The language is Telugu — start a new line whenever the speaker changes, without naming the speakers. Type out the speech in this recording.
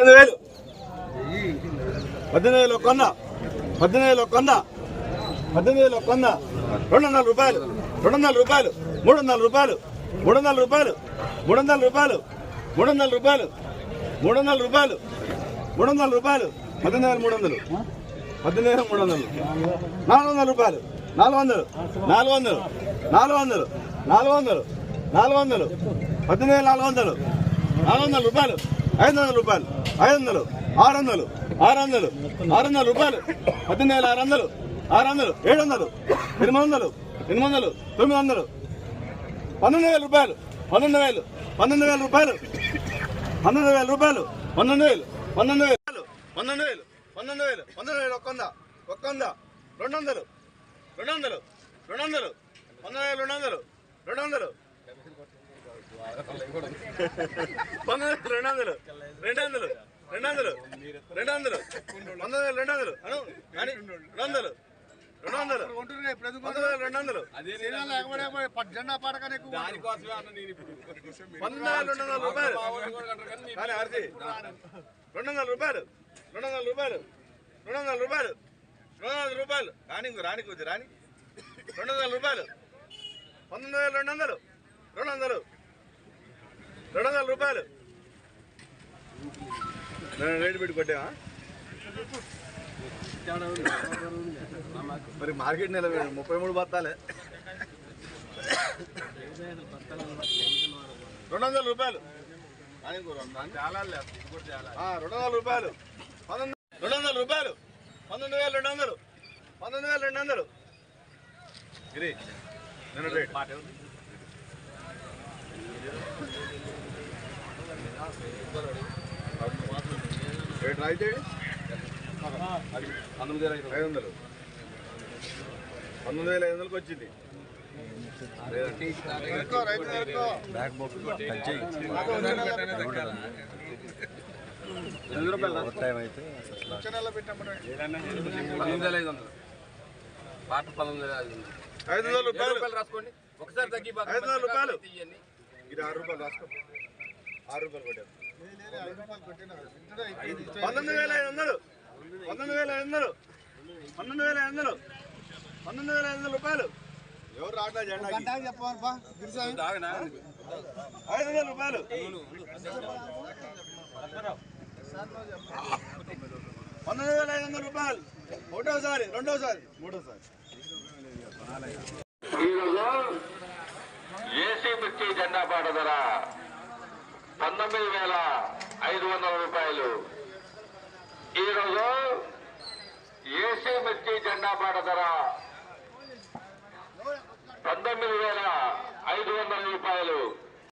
పద్దెనిమిది వేలు. పద్దెనిమిది వేలు కొన్న పద్దెనిమిది వేలు కొన్న పద్దెనిమిది వేలు కొన్న రెండు వందల రూపాయలు. రెండు వందల రూపాయలు. మూడు వందల రూపాయలు. మూడు వందల రూపాయలు. మూడు వందల రూపాయలు. మూడు వందల రూపాయలు. మూడు వందల రూపాయలు. మూడు వందల రూపాయలు. పద్దెనిమిది వేల మూడు వందలు. పద్దెనిమిది వేల మూడు వందలు. నాలుగు వందల రూపాయలు. నాలుగు వందలు. నాలుగు వందలు. నాలుగు వందలు. నాలుగు వందలు. నాలుగు వందలు. పద్దెనిమిది వేల నాలుగు వందలు. నాలుగు వందల రూపాయలు. ఐదు వందల రూపాయలు ఐదు వందలు ఆరు వందలు ఆరు వందలు ఆరు వందల రూపాయలు పద్దెనిమిది వేల ఆరు వందలు ఆరు వందలు ఏడు వందలు ఎనిమిది వందలు ఎనిమిది వందలు తొమ్మిది వందలు పన్నెండు వేల రూపాయలు పన్నెండు వేలు పన్నెండు వేల రూపాయలు పన్నెండు వేల రూపాయలు పన్నెండు వేలు పన్నెండు వేలు పన్నెండు వేలు పన్నెండు వేలు పన్నెండు వేలు ఒక్క వంద ఒక్క వంద రెండు వందలు రెండు వందలు రెండు వందలు పన్నెండు వేలు రెండు వందలు రెండు వందలు పన్నెండు వేలు రెండు వందలు రెండు వందలు రెండు వందలు రెండు వందలు పంతొమ్మిది వేలు రెండు వందలు అను అని రెండు వందలు రెండు వందలు పంతొమ్మిది వేలు రెండు వందలు.
జెండా పాడకనే
పంతొమ్మిది వేల రెండు వందల రూపాయలు. కానీ ఆర్తి రెండు వందల రూపాయలు రెండు వందల రూపాయలు రెండు వందల రూపాయలు రెండు వందల రూపాయలు. రాని రాని కొద్ది రాని రెండు వందల రూపాయలు పంతొమ్మిది వేల రెండు వందలు రెండు వందలు. రెండు వందల రూపాయలు. నేను రేటు పెట్టి కొట్టావా? మరి మార్కెట్ నెల ముప్పై మూడు బత్తాలే. రెండు వందల రూపాయలు. కూర రెండు వందల రూపాయలు. పంతొమ్మిది రెండు వందల రూపాయలు. పంతొమ్మిది వేల రెండు వందలు. పంతొమ్మిది వేల రెండు వందలు. ఇది నేను రేట్. పంతొమ్మిది వేల ఐదు వందలు పంతొమ్మిది వేల ఐదు వందలకి వచ్చింది ఎనిమిది రూపాయలు.
పాట పనులు ఐదు
ఐదు వందల రూపాయలు
రూపాయలు రాసుకోండి. ఒకసారి తగ్గి
ఐదు వందల రూపాయలు.
తీయండి.
ఇది ఆరు రూపాయలు రాసుకో. ఆరు రూపాయలు కొట్టారు పంతొమ్మిది వేల ఐదు వందలు. పంతొమ్మిది వేల ఐదు వందలు. పంతొమ్మిది వేల ఐదు వందలు. పంతొమ్మిది వేల ఐదు వందల రూపాయలు. ఎవరు రావట్లే జెండాకి
తాగనా
ఐదు వందల రూపాయలు. పంతొమ్మిది వేల ఐదు వందల రూపాయలు. ఒకటోసారి రెండోసారి. మూడోసారి.
ఈరోజు ఏసీ జెండా పాట ధర. పంతొమ్మిది వేల ఐదు వందల రూపాయలు. ఈరోజు ఏసీ మిర్చి జెండా పాట ధర. పంతొమ్మిది వేల ఐదు వందల రూపాయలు.